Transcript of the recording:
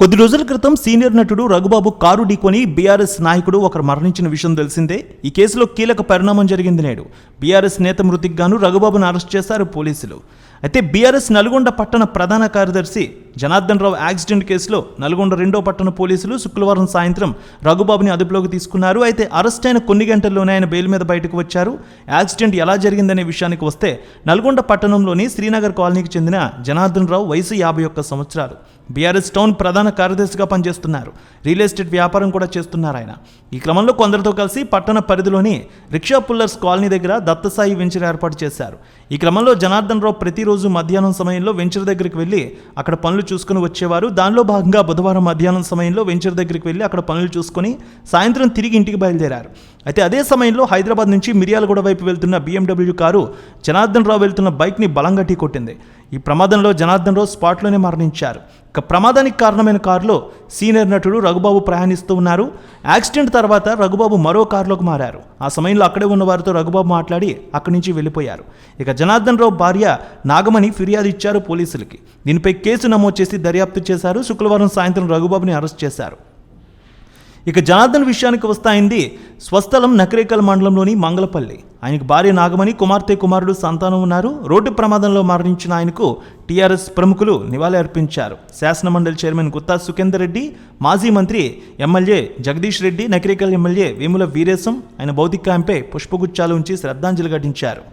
కొద్ది రోజుల క్రితం సీనియర్ నటుడు రఘుబాబు కారు ఢీకొని బీఆర్ఎస్ నాయకుడు ఒకరు మరణించిన విషయం తెలిసిందే. ఈ కేసులో కీలక పరిణామం జరిగింది నేడు. బీఆర్ఎస్ నేత మృతికి గాను రఘుబాబును అరెస్ట్ చేశారు పోలీసులు. అయితే బీఆర్ఎస్ నల్గొండ పట్టణ ప్రధాన కార్యదర్శి జనార్దన్ రావు యాక్సిడెంట్ కేసులో నల్గొండ రెండో పట్టణ పోలీసులు శుక్రవారం సాయంత్రం రఘుబాబుని అదుపులోకి తీసుకున్నారు. అయితే అరెస్ట్ అయిన కొన్ని గంటల్లోనే ఆయన బెయిల్ మీద బయటకు వచ్చారు. యాక్సిడెంట్ ఎలా జరిగిందనే విషయానికి వస్తే నల్గొండ పట్టణంలోని శ్రీనగర్ కాలనీకి చెందిన జనార్దన్ రావు వయసు యాభై ఒక్క సంవత్సరాలు. బీఆర్ఎస్ టౌన్ ప్రధాన కార్యదర్శిగా పనిచేస్తున్నారు. రియల్ ఎస్టేట్ వ్యాపారం కూడా చేస్తున్నారు ఆయన. ఈ క్రమంలో కొందరితో కలిసి పట్టణ పరిధిలోని రిక్షా పుల్లర్స్ కాలనీ దగ్గర దత్తసాయి వెంచర్ ఏర్పాటు చేశారు. ఈ క్రమంలో జనార్దన్ రావు ప్రతి ప్రతిరోజు మధ్యాహ్నం సమయంలో వెంచర్ దగ్గరికి వెళ్ళి అక్కడ పనులు చూసుకుని వచ్చేవారు. దానిలో భాగంగా బుధవారం మధ్యాహ్నం సమయంలో వెంచర్ దగ్గరికి వెళ్ళి అక్కడ పనులు చూసుకొని సాయంత్రం తిరిగి ఇంటికి బయలుదేరారు. అయితే అదే సమయంలో హైదరాబాద్ నుంచి మిర్యాలగూడ వైపు వెళ్తున్న బీఎండబ్ల్యూ కారు జనార్దన్ రావు వెళ్తున్న బైక్ని బలంగా ఢీకొట్టింది. ఈ ప్రమాదంలో జనార్దన్ రావు స్పాట్లోనే మరణించారు. ఇక ప్రమాదానికి కారణమైన కారులో సీనియర్ నటుడు రఘుబాబు ప్రయాణిస్తూ ఉన్నారు. యాక్సిడెంట్ తర్వాత రఘుబాబు మరో కారులోకి మారారు. ఆ సమయంలో అక్కడే ఉన్న వారితో రఘుబాబు మాట్లాడి అక్కడి నుంచి వెళ్ళిపోయారు. ఇక జనార్దన్ రావు భార్య నాగమణి ఫిర్యాదు ఇచ్చారు పోలీసులకి. దీనిపై కేసు నమోదు చేసి దర్యాప్తు చేశారు. శుక్రవారం సాయంత్రం రఘుబాబుని అరెస్ట్ చేశారు. ఇక జనార్దన్ విషయానికి వస్తాయింది స్వస్థలం నకరేకల్ మండలంలోని మంగళపల్లి. ఆయనకు భార్య నాగమణి కుమార్తె కుమారుడు సంతానం ఉన్నారు. రోడ్డు ప్రమాదంలో మరణించిన ఆయనకు టీఆర్ఎస్ ప్రముఖులు నివాళి అర్పించారు. శాసనమండలి చైర్మన్ గుత్తా సుఖేందర్ రెడ్డి మాజీ మంత్రి ఎమ్మెల్యే జగదీష్ రెడ్డి నకరేకల్ ఎమ్మెల్యే వేముల వీరేశం ఆయన భౌతికాయంపై పుష్పగుచ్చాలు ఉంచి శ్రద్ధాంజలి ఘటించారు.